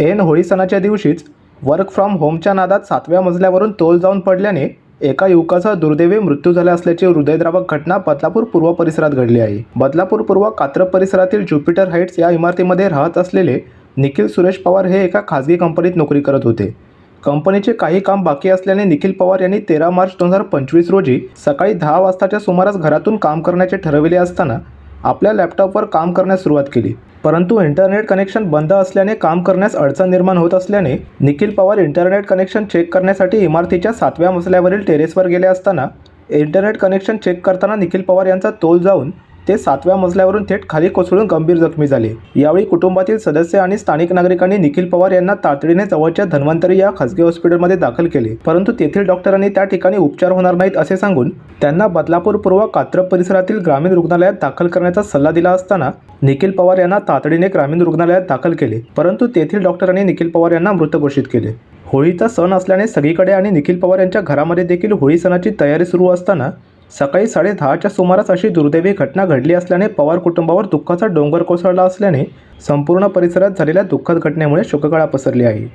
ऐन होळी सणाच्या दिवशीच वर्क फ्रॉम होमच्या नादात सातव्या मजल्यावरून तोल जाऊन पडल्याने एका युवकाचा दुर्दैवी मृत्यू झाला असल्याची हृदयद्रावक घटना बदलापूर पूर्व परिसरात घडली आहे. बदलापूर पूर्व कात्र परिसरातील ज्युपिटर हाईट्स या इमारतीमध्ये राहत असलेले निखिल सुरेश पवार हे एका खाजगी कंपनीत नोकरी करत होते. कंपनीचे काही काम बाकी असल्याने निखिल पवार यांनी तेरा मार्च दोन हजार पंचवीस रोजी सकाळी दहा वाजताच्या सुमारास घरातून काम करण्याचे ठरविले असताना आपल्या लॅपटॉपवर काम करण्यास सुरुवात केली. परंतु इंटरनेट कनेक्शन बंद असल्याने काम करण्यास अडचण निर्माण होत असल्याने Nikhil Pawar internet connection check करण्यासाठी इमारतीच्या सातव्या मजल्यावरील टेरेसवर गेले असताना इंटरनेट कनेक्शन चेक करताना निखिल पवार यांचा तोल जाऊन ते सातव्या मजल्यावरून थेट खाली कोसळून गंभीर जखमी झाले. यावेळी कुटुंबातील सदस्य आणि स्थानिक नागरिकांनी निखिल पवार यांना तातडीने जवळच्या धन्वंतरी या खासगी हॉस्पिटलमध्ये दाखल केले. परंतु तेथील डॉक्टरांनी त्या ठिकाणी उपचार होणार नाहीत असे सांगून त्यांना बदलापूर पूर्व कात्रप परिसरातील ग्रामीण रुग्णालयात दाखल करण्याचा सल्ला दिला असताना निखिल पवार यांना तातडीने ग्रामीण रुग्णालयात दाखल केले. परंतु तेथील डॉक्टरांनी निखिल पवार यांना मृत घोषित केले. होळीचा सण असल्याने सगळीकडे आणि निखिल पवार यांच्या घरामध्ये देखील होळी सणाची तयारी सुरू असताना सकाळी साडेदहाच्या सुमारास अशी दुर्दैवी घटना घडली असल्याने पवार कुटुंबावर दुःखाचा डोंगर कोसळला असल्याने संपूर्ण परिसरात झालेल्या दुःखद घटनेमुळे शोककळा पसरली आहे.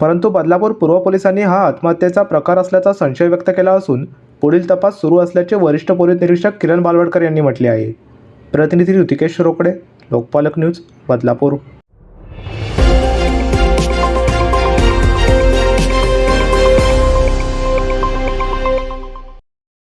परंतु बदलापूर पूर्व पोलिसांनी हा आत्महत्येचा प्रकार असल्याचा संशय व्यक्त केला असून पुढील तपास सुरू असल्याचे वरिष्ठ पोलीस निरीक्षक किरण बालवडकर यांनी म्हटले आहे. प्रतिनिधी ऋतिकेश रोकडे लोकपालक न्यूज बदलापूर.